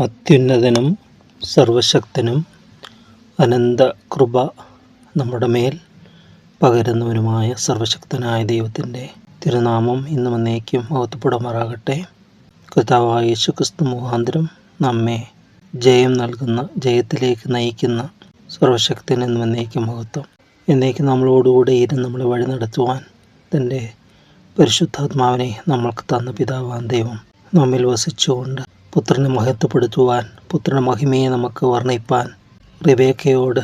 അത്യുന്നതനും സർവശക്തനും അനന്ത കൃപ നമ്മുടെ മേൽ പകരുന്നവനുമായ സർവശക്തനായ ദൈവത്തിന്റെ തിരുനാമം ഇന്നും എന്നേക്കും മഹത്വപ്പെടുമാറാകട്ടെ. കർത്താവായ യേശു ക്രിസ്തു മുഖാന്തരം നമ്മെ ജയം നൽകുന്ന ജയത്തിലേക്ക് നയിക്കുന്ന സർവശക്തൻ എന്നും എന്നേക്കും മഹത്വം. എന്നേക്കും നമ്മളോടുകൂടെ ഇരുന്ന് നമ്മളെ വഴി നടത്തുവാൻ തന്റെ പരിശുദ്ധാത്മാവിനെ നമ്മൾക്ക് തന്ന പിതാവാൻ ദൈവം നമ്മിൽ വസിച്ചുകൊണ്ട് പുത്രനെ മഹത്വപ്പെടുത്തുവാൻ പുത്രന മഹിമയെ നമുക്ക് വർണിപ്പാൻ റിബേക്കയോട്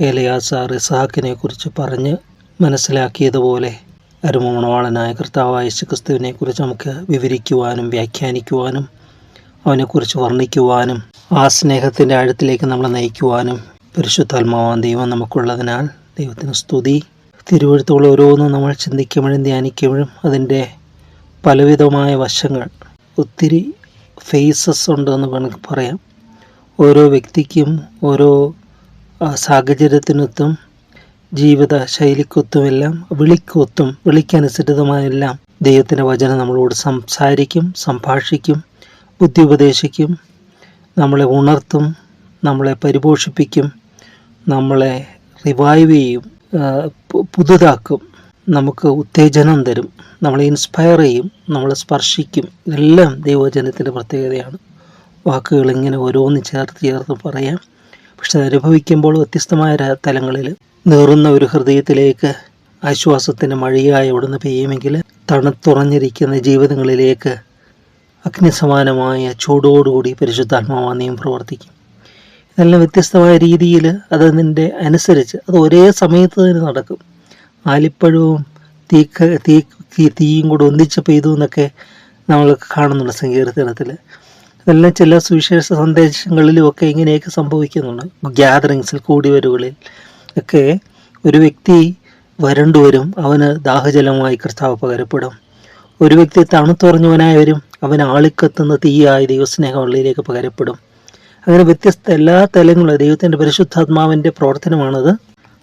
ഏലയാസാർ ഇസാക്കിനെ കുറിച്ച് പറഞ്ഞ് മനസ്സിലാക്കിയതുപോലെ അരുമോണവാളനായ കർത്താവായ യേശുക്രിസ്തുവിനെ കുറിച്ച് നമുക്ക് വിവരിക്കുവാനും വ്യാഖ്യാനിക്കുവാനും അവനെക്കുറിച്ച് വർണിക്കുവാനും ആ സ്നേഹത്തിന്റെ ആഴത്തിലേക്ക് നമ്മളെ നയിക്കുവാനും പരിശുദ്ധാത്മാവാൻ ദൈവം നമുക്കുള്ളതിനാൽ ദൈവത്തിന് സ്തുതി. തിരുവഴുത്തുകൾ ഓരോന്നും നമ്മൾ ചിന്തിക്കുമ്പോഴും ധ്യാനിക്കുമ്പോഴും അതിന്റെ പലവിധമായ വശങ്ങൾ ഒത്തിരി ഫേസസ് ഉണ്ടെന്ന് വേണമെങ്കിൽ പറയാം. ഓരോ വ്യക്തിക്കും ഓരോ സാഹചര്യത്തിനൊത്തും ജീവിത ശൈലിക്കൊത്തുമെല്ലാം വിളിക്കൊത്തും വിളിക്കനുസൃതമായെല്ലാം ദൈവത്തിന്റെ വചനം നമ്മളോട് സംസാരിക്കും സംഭാഷിക്കും ബുദ്ധി ഉപദേശിക്കും നമ്മളെ ഉണർത്തും നമ്മളെ പരിപോഷിപ്പിക്കും നമ്മളെ റിവൈവ് ചെയ്യും. പുതുതാക്കും. നമുക്ക് ഉത്തേജനം തരും. നമ്മളെ ഇൻസ്പയർ ചെയ്യും. നമ്മളെ സ്പർശിക്കും. ഇതെല്ലാം ദൈവവചനത്തിന്റെ പ്രത്യേകതയാണ്. വാക്കുകൾ ഇങ്ങനെ ഓരോന്ന് ചേർത്ത് ചേർത്ത് പറയാം. പക്ഷെ അനുഭവിക്കുമ്പോൾ വ്യത്യസ്തമായ തലങ്ങളിൽ നേറുന്ന ഒരു ഹൃദയത്തിലേക്ക് ആശ്വാസത്തിന്റെ മഴയായി അവിടുന്ന് പെയ്യുമെങ്കിൽ തണുത്തുറഞ്ഞിരിക്കുന്ന ജീവിതങ്ങളിലേക്ക് അഗ്നിസമാനമായ ചൂടോടുകൂടി പരിശുദ്ധാത്മാവാനെയും പ്രവർത്തിക്കും. ഇതെല്ലാം വ്യത്യസ്തമായ രീതിയിൽ അത് അതിന്റെ അനുസരിച്ച് അത് ഒരേ സമയത്ത് തന്നെ നടക്കും. ആലിപ്പഴവും തീക്ക തീ തീയും കൂടെ ഒന്നിച്ച് പെയ്തു എന്നൊക്കെ നമ്മൾ കാണുന്നുണ്ട് സങ്കീർത്തനത്തിൽ. ഇതെല്ലാം ചില സുവിശേഷ സന്ദേശങ്ങളിലും ഒക്കെ ഇങ്ങനെയൊക്കെ സംഭവിക്കുന്നുണ്ട്. ഗ്യാതറിങ്സിൽ കൂടിവരവുകളിൽ ഒക്കെ ഒരു വ്യക്തി വരണ്ടു വരും അവന് ദാഹജലമായി കർത്താവ് പകരപ്പെടും. ഒരു വ്യക്തി തണുത്തുറഞ്ഞവനായി വരും അവൻ ആളിക്കത്തുന്ന തീയായി ദൈവസ്നേഹമുള്ളിലേക്ക് പകരപ്പെടും. അങ്ങനെ വ്യത്യസ്ത എല്ലാ തലങ്ങളും ദൈവത്തിന്റെ പരിശുദ്ധാത്മാവിന്റെ പ്രവർത്തനമാണത്.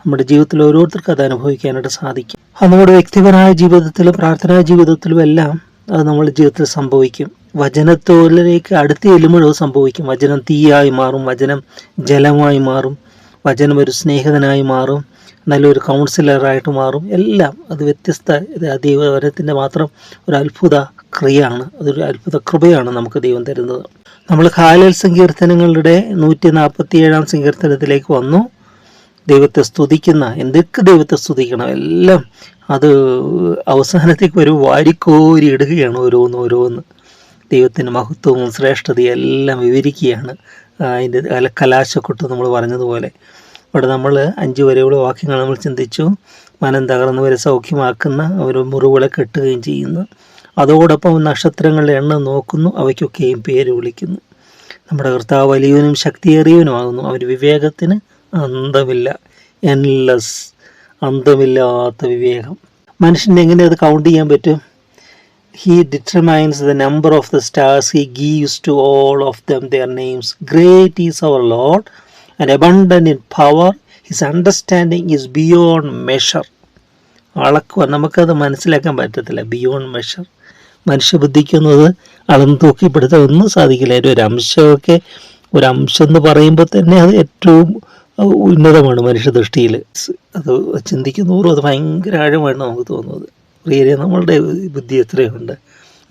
നമ്മുടെ ജീവിതത്തിൽ ഓരോരുത്തർക്കും അത് അനുഭവിക്കാനായിട്ട് സാധിക്കും. അത് നമ്മുടെ വ്യക്തിപരമായ ജീവിതത്തിലും പ്രാർത്ഥനാ ജീവിതത്തിലും എല്ലാം അത് നമ്മുടെ ജീവിതത്തിൽ സംഭവിക്കും. വചനത്തോലിലേക്ക് അടുത്ത് ചെല്ലുമ്പോഴും സംഭവിക്കും. വചനം തീയായി മാറും വചനം ജലമായി മാറും വചനം ഒരു സ്നേഹിതനായി മാറും നല്ലൊരു കൗൺസിലറായിട്ട് മാറും. എല്ലാം അത് വ്യത്യസ്ത ദൈവവരത്തിന്റെ മാത്രം ഒരു അത്ഭുത ക്രിയയാണ്. അതൊരു അത്ഭുത കൃപയാണ് നമുക്ക് ദൈവം തരുന്നത്. നമ്മൾ ഹാലൽ സങ്കീർത്തനങ്ങളുടെ നൂറ്റി നാൽപ്പത്തി ഏഴാം സങ്കീർത്തനത്തിലേക്ക് വന്നു. ദൈവത്തെ സ്തുതിക്കുന്ന എന്തൊക്കെ ദൈവത്തെ സ്തുതിക്കണം? എല്ലാം അത് അവസാനത്തേക്ക് ഒരു വാരിക്കോരി ഇടുകയാണ് ഓരോന്ന് ഓരോന്ന്. ദൈവത്തിന്റെ മഹത്വവും ശ്രേഷ്ഠതയും എല്ലാം വിവരിക്കുകയാണ്. അതിന്റെ അല്ല കലാശക്കൊട്ട് നമ്മൾ പറഞ്ഞതുപോലെ. ഇവിടെ നമ്മൾ അഞ്ച് വരെയുള്ള വാക്യങ്ങൾ നമ്മൾ ചിന്തിച്ചു. മനം തകർന്നവരെ സൗഖ്യമാക്കുന്ന ഒരു മുറിവുകളെ കെട്ടുകയും ചെയ്യുന്നു. അതോടൊപ്പം നക്ഷത്രങ്ങളുടെ എണ്ണം നോക്കുന്നു അവയ്ക്കൊക്കെയും പേര് വിളിക്കുന്നു. നമ്മുടെ കർത്താവ് വലിയവനും ശക്തിയേറിയവനുമാകുന്നു. അവർ വിവേകത്തിന് അന്തമില്ല. എൻലെസ് അന്തമില്ലാത്ത വിവേകം. മനുഷ്യന് എങ്ങനെ അത് കൗണ്ട് ചെയ്യാൻ പറ്റും? He determines the number of the stars he gives to all of them their names great is our lord and abundant in power his understanding is beyond measure അളക്കുക നമുക്കത് മനസ്സിലാക്കാൻ പറ്റത്തില്ല. ബിയോണ്ട് മെഷർ മനുഷ്യബുദ്ധിക്കുന്നത് അളന്ന് തൂക്കിപ്പെടുത്താൻ ഒന്നും സാധിക്കില്ല. ഒരു അംശമൊക്കെ ഒരു അംശം എന്ന് പറയുമ്പോൾ തന്നെ അത് ഏറ്റവും ഉന്നതമാണ് മനുഷ്യ ദൃഷ്ടിയിൽ അത് ചിന്തിക്കുന്നതോറും അത് ഭയങ്കര ആഴമാണ് നമുക്ക് തോന്നുന്നത്. പ്രിയരെ നമ്മളുടെ ബുദ്ധി എത്രയുണ്ട്?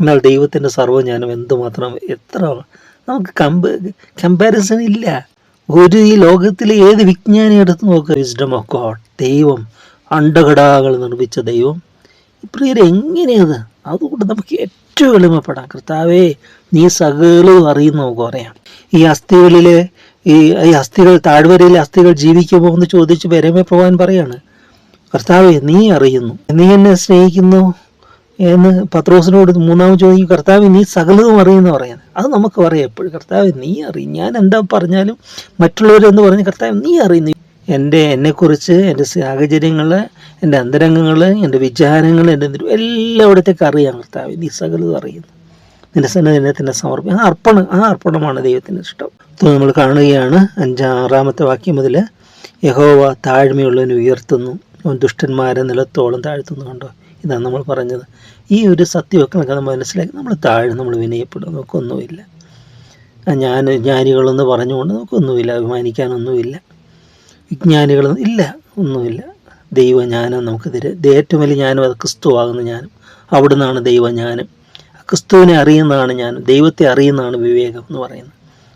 എന്നാൽ ദൈവത്തിന്റെ സർവജ്ഞാനം എന്തുമാത്രം എത്ര നമുക്ക് കമ്പ കമ്പാരിസൺ ഇല്ല. ഒരു ഈ ലോകത്തിലെ ഏത് വിജ്ഞാനി എടുത്ത് നോക്കുക വിസ്ഡം ഓഫ് ഗോഡ് ദൈവം അണ്ടഘടാകൾ നിർമ്മിച്ച ദൈവം. പ്രിയരെ എങ്ങനെയത്? അതുകൊണ്ട് നമുക്ക് ഏറ്റവും എളിമപ്പെടാം. കർത്താവേ നീ സകലവും അറിയുന്ന പറയാം ഈ അസ്ഥികളിലെ ഈ ഈ അസ്ഥികൾ താഴ്വരയിലെ അസ്ഥികൾ ജീവിക്കുമോ എന്ന് ചോദിച്ച് വരമേ പോകാൻ പറയാണ്. കർത്താവെ നീ അറിയുന്നു. നീ എന്നെ സ്നേഹിക്കുന്നു എന്ന് പത്രോസിനോട് മൂന്നാമത് ചോദിക്കും കർത്താവ് നീ സകലതും അറിയുന്നു പറയുന്നത് അത് നമുക്ക് പറയാം എപ്പോഴും. കർത്താവ് നീ അറിയും. ഞാൻ എന്താ പറഞ്ഞാലും മറ്റുള്ളവരെന്ന് പറഞ്ഞ് കർത്താവ് നീ അറിയുന്നു. എന്റെ എന്നെക്കുറിച്ച് എന്റെ സാഹചര്യങ്ങൾ എന്റെ അന്തരംഗങ്ങൾ എന്റെ വിചാരങ്ങൾ എന്റെ എല്ലാം അവിടത്തേക്ക് അറിയാം കർത്താവ് നീ അറിയുന്നു. നിന്റെ സന്നദ്ധനത്തിന്റെ സമർപ്പണം ആ അർപ്പണം ആ അർപ്പണമാണ് ദൈവത്തിന് ഇഷ്ടം. നമ്മൾ കാണുകയാണ്. അഞ്ചാറാമത്തെ വാക്യം മുതൽ യഹോവ താഴ്മയുള്ളവനെ ഉയർത്തുന്നു. അവൻ ദുഷ്ടന്മാരെ നിലത്തോളം താഴ്ത്തുന്നു. കണ്ടോ? ഇതാണ് നമ്മൾ പറഞ്ഞത്. ഈ ഒരു സത്യമൊക്കെ നമുക്ക് മനസ്സിലാക്കി നമ്മൾ താഴെ നമ്മൾ വിനയപ്പെടും. നമുക്കൊന്നുമില്ല. ഞാൻ ജ്ഞാനികളെന്ന് പറഞ്ഞുകൊണ്ട് നമുക്കൊന്നുമില്ല. അഭിമാനിക്കാനൊന്നുമില്ല. വിജ്ഞാനികൾ ഇല്ല ഒന്നുമില്ല. ദൈവജ്ഞാനം നമുക്ക് തരും. ഏറ്റവും വലിയ ജ്ഞാനം അത് ക്രിസ്തുവാകുന്ന ജ്ഞാനം. അവിടുന്നാണ് ദൈവജ്ഞാനം. ക്രിസ്തുവിനെ അറിയുന്നതാണ് ഞാൻ ദൈവത്തെ അറിയുന്നതാണ് വിവേകം എന്ന് പറയുന്നത്.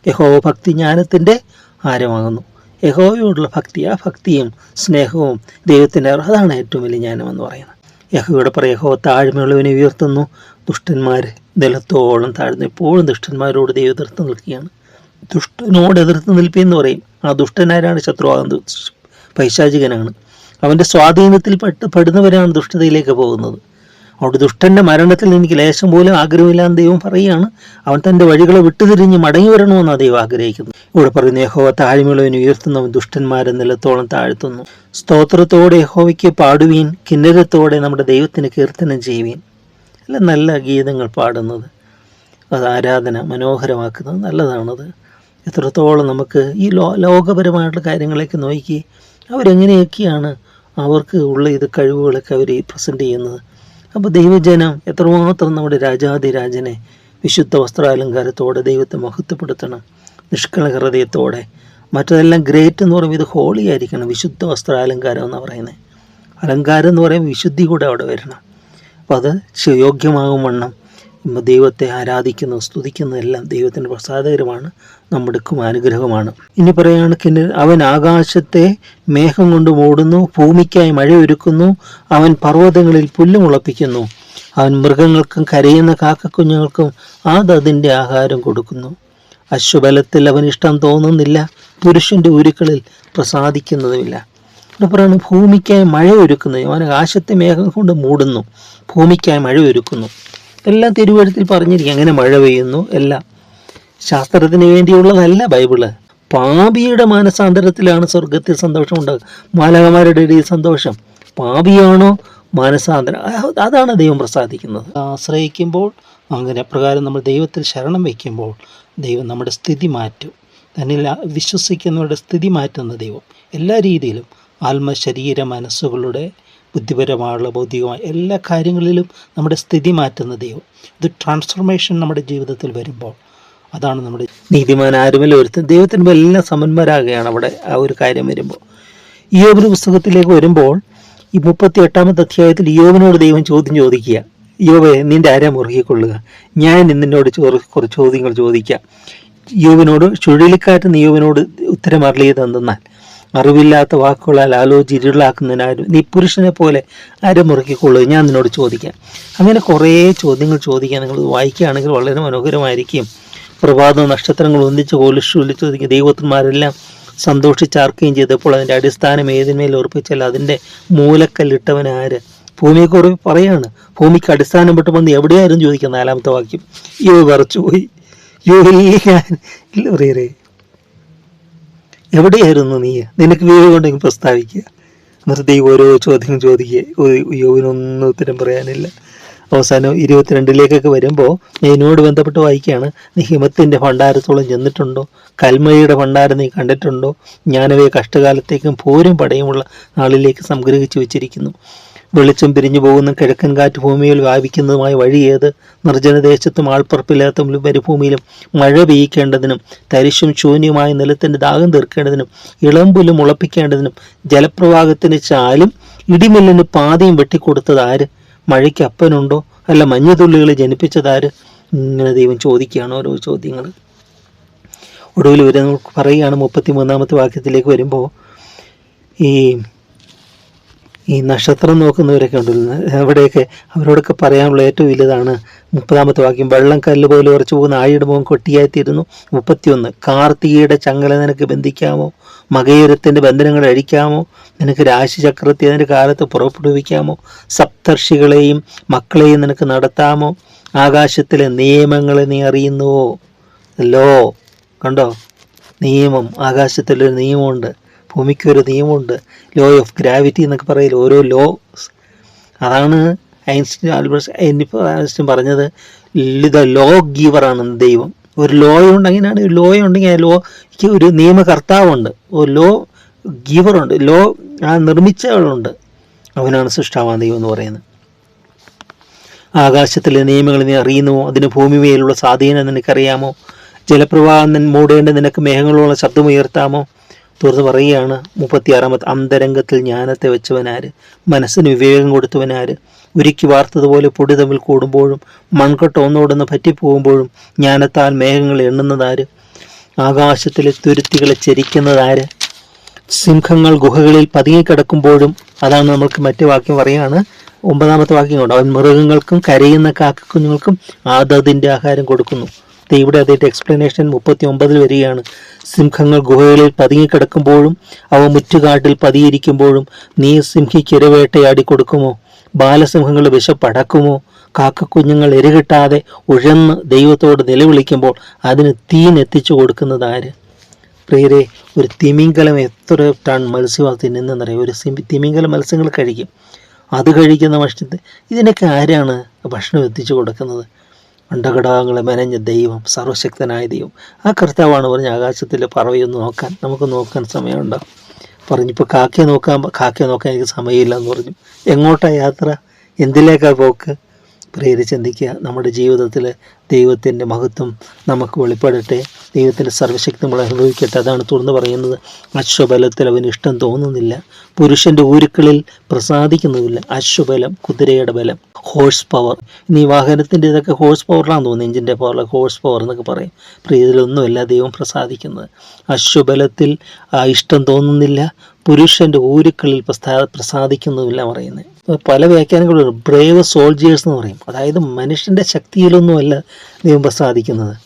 യഹോവ ഭക്തി ജ്ഞാനത്തിന്റെ ആരമാകുന്നു. യഹോവയോടുള്ള ഭക്തി ആ ഭക്തിയും സ്നേഹവും ദൈവത്തിന്റെ അതാണ് ഏറ്റവും വലിയ ജ്ഞാനം എന്ന് പറയുന്നത്. യഹോയുടെ പറയും യഹോ താഴ്മയുള്ളവനെ ഉയർത്തുന്നു. ദുഷ്ടന്മാർ നിലത്തോളം താഴ്ന്നു. എപ്പോഴും ദുഷ്ടന്മാരോട് ദൈവം എതിർത്ത് നിൽക്കുകയാണ്. ദുഷ്ടനോട് എതിർത്ത് നിൽപ്പിയെന്ന് പറയും. ആ ദുഷ്ടനാരാണ് ശത്രുവാകുന്നത്. പൈശാചികനാണ്. അവന്റെ സ്വാധീനത്തിൽ പെട്ട് പെടുന്നവരാണ് ദുഷ്ടതയിലേക്ക് പോകുന്നത്. അതുകൊണ്ട് ദുഷ്ടന്റെ മരണത്തിൽ എനിക്ക് ലേശം പോലും ആഗ്രഹമില്ലാന്ന് ദൈവം പറയുകയാണ്. അവൻ തന്റെ വഴികളെ വിട്ടുതിരിഞ്ഞ് മടങ്ങി വരണമെന്നാണ് ദൈവം ആഗ്രഹിക്കുന്നു ഇവിടെ പറയുന്ന യഹോവ താഴ്മയുള്ളവൻ ഉയർത്തുന്നവൻ ദുഷ്ടന്മാരെ നിലത്തോളം താഴ്ത്തുന്നു. സ്തോത്രത്തോടെ യഹോവയ്ക്ക് പാടുവീൻ കിന്നരത്തോടെ നമ്മുടെ ദൈവത്തിന് കീർത്തനം ചെയ്യുവീൻ. അല്ല നല്ല ഗീതങ്ങൾ പാടുന്നത്. അത് ആരാധന മനോഹരമാക്കുന്നത് നല്ലതാണത്. എത്രത്തോളം നമുക്ക് ഈ ലോ ലോകപരമായിട്ടുള്ള കാര്യങ്ങളൊക്കെ നോക്കി അവരെങ്ങനെയൊക്കെയാണ് അവർക്ക് ഉള്ള ഇത് കഴിവുകളൊക്കെ അവർ പ്രസന്റ് ചെയ്യുന്നത്. അപ്പോൾ ദൈവജനം എത്രമാത്രം നമ്മുടെ രാജാതിരാജനെ വിശുദ്ധ വസ്ത്രാലങ്കാരത്തോടെ ദൈവത്തെ മഹത്വപ്പെടുത്തണം. നിഷ്കള ഹൃദയത്തോടെ മറ്റതെല്ലാം ഗ്രേറ്റ് എന്ന് പറയുമ്പോൾ ഇത് ഹോളി ആയിരിക്കണം. വിശുദ്ധ വസ്ത്രാലങ്കാരം എന്ന് പറയുന്നത്. അലങ്കാരം എന്ന് പറയുമ്പോൾ വിശുദ്ധി കൂടെ അവിടെ വരണം. അപ്പോൾ അത് യോഗ്യമാകും വണ്ണം. ദൈവത്തെ ആരാധിക്കുന്നു സ്തുതിക്കുന്നതെല്ലാം ദൈവത്തിന്റെ പ്രസാദകരമാണ് നമ്മുടെക്കും അനുഗ്രഹമാണ്. ഇനി പറയുകയാണെങ്കിൽ അവൻ ആകാശത്തെ മേഘം കൊണ്ട് മൂടുന്നു ഭൂമിക്കായി മഴയൊരുക്കുന്നു അവൻ പർവതങ്ങളിൽ പുല്ല് മുളപ്പിക്കുന്നു അവൻ മൃഗങ്ങൾക്കും കരയുന്ന കാക്കക്കുഞ്ഞുങ്ങൾക്കും അതതിന്റെ ആഹാരം കൊടുക്കുന്നു. അശ്വബലത്തിൽ അവൻ ഇഷ്ടം തോന്നുന്നില്ല പുരുഷന്റെ ഉരുക്കളിൽ പ്രസാദിക്കുന്നതുമില്ല. ഇവിടെ പറയുന്നു ഭൂമിക്കായി മഴ ഒരുക്കുന്നു അവൻ ആകാശത്തെ മേഘം കൊണ്ട് മൂടുന്നു ഭൂമിക്കായി മഴ ഒരുക്കുന്നു. എല്ലാം തിരുവഴുത്തിൽ പറഞ്ഞിരിക്കും. അങ്ങനെ മഴ പെയ്യുന്നു എല്ലാം. ശാസ്ത്രത്തിന് വേണ്ടിയുള്ളതല്ല ബൈബിൾ. പാപിയുടെ മാനസാന്തരത്തിലാണ് സ്വർഗത്തിൽ സന്തോഷം ഉണ്ടാകുക. മാലകമാരുടെ ഇടയിൽ സന്തോഷം. പാപിയാണോ മാനസാന്തരം? അതാണ് ദൈവം പ്രസാദിക്കുന്നത്. ആശ്രയിക്കുമ്പോൾ അങ്ങനെ പ്രകാരം നമ്മൾ ദൈവത്തിൽ ശരണം വയ്ക്കുമ്പോൾ ദൈവം നമ്മുടെ സ്ഥിതി മാറ്റും. തന്നിൽ വിശ്വസിക്കുന്നവരുടെ സ്ഥിതി മാറ്റുന്ന ദൈവം. എല്ലാ രീതിയിലും ആത്മ ശരീര മനസ്സുകളുടെ ബുദ്ധിപരമായുള്ള ഭൗതികമായ എല്ലാ കാര്യങ്ങളിലും നമ്മുടെ സ്ഥിതി മാറ്റുന്ന ദൈവം. ഇത് ട്രാൻസ്ഫോർമേഷൻ നമ്മുടെ ജീവിതത്തിൽ വരുമ്പോൾ അതാണ് നമ്മുടെ നീതിമാൻ ആരുമല്ല ഒരുത്തൻ. ദൈവത്തിന് മുമ്പ് എല്ലാം സമന്മാരാകുകയാണ് അവിടെ ആ ഒരു കാര്യം വരുമ്പോൾ. ഇയോബിന് പുസ്തകത്തിലേക്ക് വരുമ്പോൾ ഈ മുപ്പത്തി എട്ടാമത്തെ അധ്യായത്തിൽ യോവനോട് ദൈവം ചോദ്യം ചോദിക്കുക. യോവെ നിന്റെ ആരാ മുറുകിക്കൊള്ളുക. ഞാൻ നിന്നോട് കുറച്ച് ചോദ്യങ്ങൾ ചോദിക്കുക യോബിനോട് ചുഴലിക്കാറ്റ് നിയോബിനോട് ഉത്തരം അറിയത് എന്തെന്നാൽ അറിവില്ലാത്ത വാക്കുകളാൽ ആലോചിച്ച് ഇരുളാക്കുന്നതിനാരും നീ പുരുഷനെ പോലെ ആരും മുറുക്കിക്കൊള്ളൂ ഞാൻ നിന്നോട് ചോദിക്കാം. അങ്ങനെ കുറേ ചോദ്യങ്ങൾ ചോദിക്കാൻ നിങ്ങൾ വായിക്കുകയാണെങ്കിൽ വളരെ മനോഹരമായിരിക്കും. പ്രഭാത നക്ഷത്രങ്ങൾ ഒന്നിച്ച് കോലിഷ് ചോദിക്കും. ദൈവത്തിന്മാരെല്ലാം സന്തോഷിച്ചാർക്കുകയും ചെയ്തപ്പോൾ അതിന്റെ അടിസ്ഥാനം ഏതിന്മേൽ ഉറപ്പിച്ചാൽ അതിന്റെ മൂലക്കല്ലിട്ടവൻ ആര്? ഭൂമിയെക്കുറിച്ച് പറയാണ്. ഭൂമിക്ക് അടിസ്ഥാനം പെട്ട് വന്ന് എവിടെയായിരുന്നു ചോദിക്കുക? നാലാമത്തെ വാക്യം. യോ വിറച്ചു പോയി യോ ഇല്ല ഇല്ല പറയറേ എവിടെയായിരുന്നു നീ? നിനക്ക് വിവേകമുണ്ടെങ്കിൽ പ്രസ്താവിക്കുക. എന്നിട്ട് ദൈവം ഓരോ ചോദ്യം ചോദിക്കുക. യോവിനൊന്നും ഉത്തരം പറയാനില്ല. അവസാനം ഇരുപത്തിരണ്ടിലേക്കൊക്കെ വരുമ്പോൾ ഇതിനോട് ബന്ധപ്പെട്ട് വായിക്കുകയാണ്. നീ ഹിമത്തിന്റെ ഭണ്ഡാരത്തോളം ചെന്നിട്ടുണ്ടോ? കൽമഴയുടെ ഭണ്ഡാരം നീ കണ്ടിട്ടുണ്ടോ? ഞാനവയെ കഷ്ടകാലത്തേക്കും പോരും പടയുമുള്ള നാളിലേക്ക് സംഗ്രഹിച്ചു വെച്ചിരിക്കുന്നു. വെളിച്ചം പിരിഞ്ഞു പോകുന്ന കിഴക്കൻ കാറ്റ് ഭൂമിയിൽ വ്യാപിക്കുന്നതുമായ വഴി ഏത്? നിർജനദേശത്തും ആൾപ്പറപ്പില്ലാത്ത മരുഭൂമിയിലും മഴ പെയ്യിക്കേണ്ടതിനും തരിശും ശൂന്യമായ നിലത്തിന്റെ ദാഹം തീർക്കേണ്ടതിനും ഇളമ്പുലും മുളപ്പിക്കേണ്ടതിനും ജലപ്രവാഹത്തിന് ചാലും ഇടിമില്ലിന് പാതയും വെട്ടിക്കൊടുത്തത് ആര്? മഴയ്ക്ക് അപ്പനുണ്ടോ? അല്ല മഞ്ഞുതുള്ളികളെ ജനിപ്പിച്ചതാര് ഇങ്ങനെ ദൈവം ചോദിക്കുകയാണ് ഓരോ ചോദ്യങ്ങൾ ഒടുവിൽ നമുക്ക് പറയുകയാണ് മുപ്പത്തി മൂന്നാമത്തെ വാക്യത്തിലേക്ക് വരുമ്പോൾ ഈ ഈ നക്ഷത്രം നോക്കുന്നവരൊക്കെ ഉണ്ടല്ലോ എവിടെയൊക്കെ അവരോടൊക്കെ പറയാനുള്ള ഏറ്റവും വലുതാണ് മുപ്പതാമത്തെ വാക്യം. വെള്ളം കല്ല് പോലെ ഉറച്ചു പോകുന്ന ആഴിയുടെ മുഖം കൊട്ടിയായിത്തീരുന്നു. മുപ്പത്തിയൊന്ന്. കാർത്തികയുടെ ചങ്ങല നിനക്ക് ബന്ധിക്കാമോ? മകയുരത്തിന്റെ ബന്ധനങ്ങൾ അഴിക്കാമോ? നിനക്ക് രാശിചക്രത്തെ അതിന്റെ കാലത്ത് പുറപ്പെടുവിക്കാമോ? സപ്തർഷികളെയും മക്കളെയും നിനക്ക് നടത്താമോ? ആകാശത്തിലെ നിയമങ്ങളെ നീ അറിയുന്നുവോ? ലോ. കണ്ടോ? നിയമം. ആകാശത്തിലൊരു നിയമമുണ്ട്. ഭൂമിക്കൊരു നിയമമുണ്ട്. ലോ ഓഫ് ഗ്രാവിറ്റി എന്നൊക്കെ പറയില്ല? ഓരോ ലോ അതാണ് ഐൻസ്റ്റീൻ ആൽബർട്ട് ഐൻസ്റ്റീൻ പറഞ്ഞത്. ദ ലോ ഗീവറാണ് ദൈവം. ഒരു ലോ ഉണ്ട് അങ്ങനെയാണ് ഒരു ലോ ഉണ്ടെങ്കിൽ ആ ലോയ്ക്ക് ഒരു നിയമകർത്താവുണ്ട്. ഒരു ലോ ഗീവറുണ്ട് ലോ ആ നിർമ്മിച്ചവളുണ്ട്. അവനാണ് സൃഷ്ടാവാൻ ദൈവം എന്ന് പറയുന്നത്. ആകാശത്തിലെ നിയമങ്ങൾ നീ അറിയുന്നുവോ അതിന് ഭൂമിമേലുള്ള സ്വാധീനം നിനക്കറിയാമോ? ജലപ്രവാഹം മൂടേണ്ട നിനക്ക് മേഘങ്ങളുള്ള ശബ്ദമുയർത്താമോ? തുറന്ന് പറയുകയാണ് മുപ്പത്തിയാറാമത്തെ അന്തരംഗത്തിൽ ജ്ഞാനത്തെ വെച്ചവനാര്? മനസ്സിന് വിവേകം കൊടുത്തവനാര്? ഉരുക്കി വാർത്തതുപോലെ പൊടി തമ്മിൽ കൂടുമ്പോഴും മൺകട്ട ഒന്നോടൊന്ന് പറ്റിപ്പോകുമ്പോഴും ജ്ഞാനത്താൽ മേഘങ്ങൾ എണ്ണുന്നതാര്? ആകാശത്തിലെ തുരുത്തികളെ ചരിക്കുന്നതാര്? സിംഹങ്ങൾ ഗുഹകളിൽ പതുങ്ങിക്കിടക്കുമ്പോഴും അതാണ് നമ്മൾക്ക് മറ്റു വാക്യം പറയുകയാണ്. ഒമ്പതാമത്തെ വാക്യം കൊണ്ട് അവൻ മൃഗങ്ങൾക്കും കരയുന്ന കാക്കക്കുഞ്ഞുങ്ങൾക്കും ആദതിന്റെ ആഹാരം കൊടുക്കുന്നു. ഇവിടെ അദ്ദേഹത്തെ എക്സ്പ്ലനേഷൻ മുപ്പത്തി ഒമ്പതിൽ വരികയാണ്. സിംഹങ്ങൾ ഗുഹകളിൽ പതുങ്ങിക്കിടക്കുമ്പോഴും അവ മുറ്റുകാട്ടിൽ പതിയിരിക്കുമ്പോഴും നീ സിംഹിക്കിരവേട്ടയാടി കൊടുക്കുമോ? ബാലസിംഹങ്ങളുടെ വിശപ്പടക്കുമോ കാക്കക്കുഞ്ഞുങ്ങൾ എരുകിട്ടാതെ ഉഴന്ന് ദൈവത്തോട് നിലവിളിക്കുമ്പോൾ അതിന് തീനെത്തിച്ചു കൊടുക്കുന്നത് ആര്? പ്രിയരെ ഒരു തിമിംഗലം എത്ര ടൺ മത്സ്യമാണ് തിന്നുന്നറിയാം ഒരു തിമിംഗലം മത്സ്യങ്ങൾ കഴിക്കും. അത് കഴിക്കുന്ന ഭക്ഷണത്തെ ഇതിനൊക്കെ ആരാണ് ഭക്ഷണം എത്തിച്ചു കൊടുക്കുന്നത്? അണ്ടഘടകങ്ങളെ മെനഞ്ഞ ദൈവം സർവശക്തനായ ദൈവം. ആ കർത്താവാണ് പറഞ്ഞ ആകാശത്തിൽ പറവയൊന്ന് നോക്കാൻ നമുക്ക് നോക്കാൻ സമയമുണ്ടാവും. പറഞ്ഞിപ്പോൾ കാക്കയെ നോക്കാൻ കാക്കയെ നോക്കാൻ എനിക്ക് സമയമില്ല എന്ന് പറഞ്ഞു. എങ്ങോട്ടാണ് യാത്ര? എന്തിലേക്കാണ് പോക്ക്? പ്രിയരെ ചിന്തിക്കുക. നമ്മുടെ ജീവിതത്തിൽ ദൈവത്തിന്റെ മഹത്വം നമുക്ക് വെളിപ്പെടട്ടെ. ദൈവത്തിന്റെ സർവശക്തി നമ്മൾ അനുഭവിക്കട്ടെ. അതാണ് തുറന്ന് പറയുന്നത്. അശ്വബലത്തിൽ അവന് ഇഷ്ടം തോന്നുന്നില്ല. പുരുഷന്റെ ഊരുക്കളിൽ പ്രസാദിക്കുന്നുമില്ല അശ്വബലം കുതിരയുടെ ബലം ഹോഴ്സ് പവർ ഇനി വാഹനത്തിന്റെ ഇതൊക്കെ ഹോഴ്സ് പവറിലാണെന്ന് തോന്നുന്നു. എഞ്ചിന്റെ പവർ ഹോഴ്സ് പവർ എന്നൊക്കെ പറയും. പ്രിയതിലൊന്നുമല്ല ദൈവം പ്രസാദിക്കുന്നത്. അശ്വബലത്തിൽ ഇഷ്ടം തോന്നുന്നില്ല. പുരുഷന്റെ ഊരുക്കളിൽ പ്രസാ പ്രസാദിക്കുന്നുമില്ല പറയുന്നത്. പല വ്യാഖ്യാനങ്ങളും ബ്രേവ് സോൾജിയേഴ്സ് എന്ന് പറയും. അതായത് മനുഷ്യന്റെ ശക്തിയിലൊന്നുമല്ല ദൈവം പ്രസാദിക്കുന്നത്.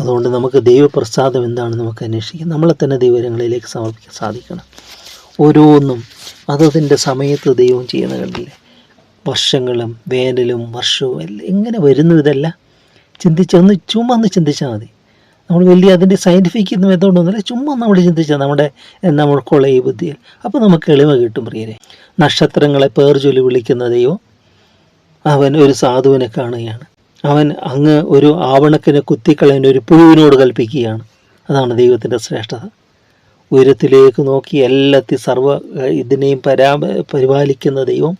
അതുകൊണ്ട് നമുക്ക് ദൈവപ്രസാദം എന്താണെന്ന് നമുക്ക് അന്വേഷിക്കാം. നമ്മളെ തന്നെ ദൈവരങ്ങളിലേക്ക് സമർപ്പിക്കാൻ സാധിക്കണം. ഓരോന്നും അതതിന്റെ സമയത്ത് ദൈവം ചെയ്യുന്ന കണ്ടില്ലേ? വർഷങ്ങളും വേനലും വർഷവും എല്ലാം എങ്ങനെ വരുന്നു ഇതല്ല. ചിന്തിച്ചൊന്ന് ചുമ്മാ ഒന്ന് ചിന്തിച്ചാൽ മതി. നമ്മൾ വലിയ അതിന്റെ സയന്റിഫിക് മെത്തേഡൊന്നുമില്ല ചുമ്മാ നമ്മൾ ചിന്തിച്ചാൽ നമ്മുടെ നമ്മൾക്കുള്ള ഈ ബുദ്ധിയിൽ. അപ്പോൾ നമുക്ക് എളിമ കിട്ടും പ്രിയരെ. നക്ഷത്രങ്ങളെ പേർ ചൊല്ലി വിളിക്കുന്ന ദൈവം അവൻ ഒരു സാധുവിനെ കാണുകയാണ്. അവൻ അങ്ങ് ഒരു ആവണക്കിനെ കുത്തിക്കളയാൻ ഒരു പുഴുവിനോട് കൽപ്പിക്കുകയാണ്. അതാണ് ദൈവത്തിന്റെ ശ്രേഷ്ഠത. ഉയരത്തിലേക്ക് നോക്കി എല്ലാത്തി സർവ ഇതിനെയും പരാ പരിപാലിക്കുന്ന ദൈവം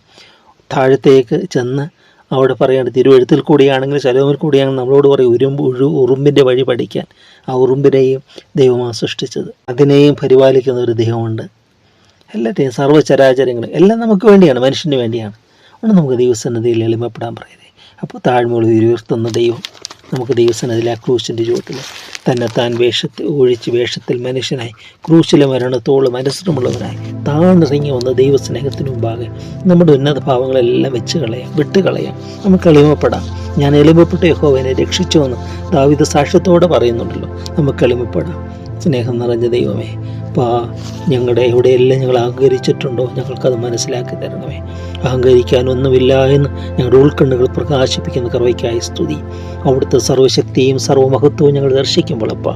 താഴത്തേക്ക് ചെന്ന് അവിടെ പറയാണ് തിരുവഴുത്തിൽ കൂടിയാണെങ്കിൽ ശലോമിൽ കൂടിയാണെങ്കിൽ നമ്മളോട് പറയും ഉരുമ്പ് ഉഴു ഉറുമ്പിന്റെ വഴി പഠിക്കാൻ. ആ ഉറുമ്പിനെയും ദൈവമാണ് സൃഷ്ടിച്ചത് അതിനെയും പരിപാലിക്കുന്ന ഒരു ദൈവമുണ്ട്. എല്ലാറ്റിനെയും സർവചരാചരങ്ങളും എല്ലാം നമുക്ക് വേണ്ടിയാണ് മനുഷ്യന് വേണ്ടിയാണ്. അതുകൊണ്ട് നമുക്ക് ദൈവസന്നതിയിൽ എളിമപ്പെടാൻ പറയുന്നത് അപ്പോൾ താഴ്മകൾ ഉയർത്തുന്ന ദൈവം നമുക്ക് ദൈവസന്നതിൽ ആ ക്രൂശിന്റെ ചുവട്ടിൽ തന്നെത്താൻ വേഷത്തിൽ ഒഴിച്ച് വേഷത്തിൽ മനുഷ്യനായി ക്രൂശിലെ മരണത്തോളം മനസ്സിലുമുള്ളവനായി താണിറങ്ങി വന്ന ദൈവസ്നേഹത്തിന് മുമ്പാകെ നമ്മുടെ ഉന്നത ഭാവങ്ങളെല്ലാം വെച്ച് കളയാം വിട്ട് കളയാം. നമുക്ക് എളിമപ്പെടാം. ഞാൻ എളിമപ്പെട്ട യഹോവനെ രക്ഷിച്ചു എന്ന് ദാവിദ സാക്ഷ്യത്തോടെ പറയുന്നുണ്ടല്ലോ. നമുക്ക് എളിമപ്പെടാം. സ്നേഹം നിറഞ്ഞ ദൈവമേ പാ ഞങ്ങളുടെ എവിടെയെല്ലാം ഞങ്ങൾ അഹങ്കരിച്ചിട്ടുണ്ടോ ഞങ്ങൾക്കത് മനസ്സിലാക്കി തരണമേ. അഹങ്കരിക്കാനൊന്നുമില്ല എന്ന് ഞങ്ങളുടെ ഉൾക്കണ്ണുകൾ പ്രകാശിപ്പിക്കുന്ന കർവയ്ക്കായ സ്തുതി. അവിടുത്തെ സർവശക്തിയും സർവമഹത്വവും ഞങ്ങൾ ദർശിക്കുമ്പോൾ അപ്പാ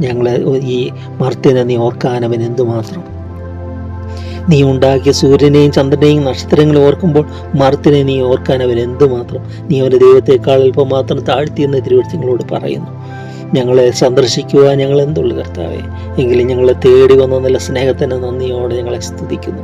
ഞങ്ങളെ ഈ മർത്തിനെ നീ ഓർക്കാനവൻ എന്തുമാത്രം. നീ ഉണ്ടാക്കിയ സൂര്യനെയും ചന്ദ്രനെയും നക്ഷത്രങ്ങളെ ഓർക്കുമ്പോൾ മർത്തിനെ നീ ഓർക്കാൻ അവൻ എന്തുമാത്രം. നീ അവന്റെ ദൈവത്തെക്കാൾ അല്പം മാത്രം താഴ്ത്തിയെന്ന് തിരുവഴുത്തങ്ങളോട് പറയുന്നു. ഞങ്ങളെ സന്ദർശിക്കുക ഞങ്ങൾ എന്തുള്ളു കർത്താവെ? എങ്കിലും ഞങ്ങളെ തേടി വന്ന നല്ല സ്നേഹത്തിന് നന്ദിയോടെ ഞങ്ങളെ സ്തുതിക്കുന്നു.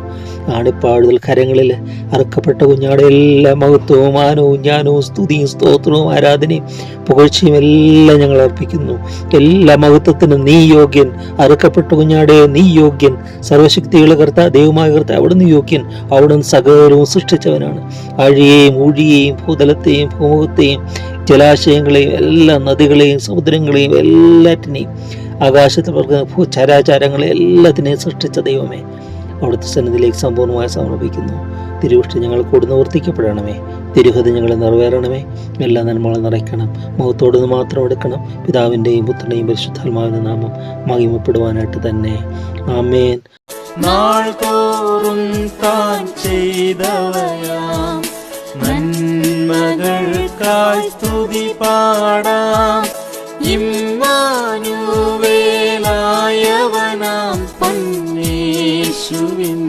ആണിപ്പാടുതൽ കരങ്ങളിൽ അറുക്കപ്പെട്ട കുഞ്ഞാടെ എല്ലാ മഹത്വവും മാനവും ജ്ഞാനവും സ്തുതിയും സ്തോത്രവും ആരാധനയും പുകഴ്ചയും എല്ലാം ഞങ്ങൾ അർപ്പിക്കുന്നു. എല്ലാ മഹത്വത്തിനും നീ യോഗ്യൻ. അറുക്കപ്പെട്ട കുഞ്ഞാടെ നീ യോഗ്യൻ. സർവശക്തിയുള്ള കർത്ത ദൈവമായ കർത്ത അവിടുന്ന് യോഗ്യൻ. അവിടുന്ന് സകലവും സൃഷ്ടിച്ചവനാണ്. അഴിയെയും ഊഴിയെയും ഭൂതലത്തെയും ഭൂമുഖത്തെയും ജലാശയങ്ങളെയും എല്ലാ നദികളെയും സമുദ്രങ്ങളെയും എല്ലാറ്റിനെയും ആകാശത്ത് പറക്കുന്ന ചരാചാരങ്ങളെ എല്ലാത്തിനെയും സൃഷ്ടിച്ച ദൈവമേ. അവിടുത്തെ സന്നിധിയിലേക്ക് സമ്പൂർണമായി സമർപ്പിക്കുന്നു. തിരുവൃഷ്ടി ഞങ്ങൾ കൂടുതൽ നിവർത്തിക്കപ്പെടണമേ തിരുഹത് ഞങ്ങളെ നിറവേറണമേ. എല്ലാ നന്മകളും നിറയ്ക്കണം. മുഖത്തോട് മാത്രം എടുക്കണം. പിതാവിന്റെയും പുത്രന്റെയും പരിശുദ്ധാത്മാവിന്റെ നാമം മഹിമപ്പെടുവാനായിട്ട് തന്നെ. ആമേൻ. നാൾ തോറും താൻ ചെയ്തവയാം. നന്മകൾക്കായി സ്തുതി പാടാം. ഇമ്മാനുവേലായവനാം പൊന്നേശുവിൻ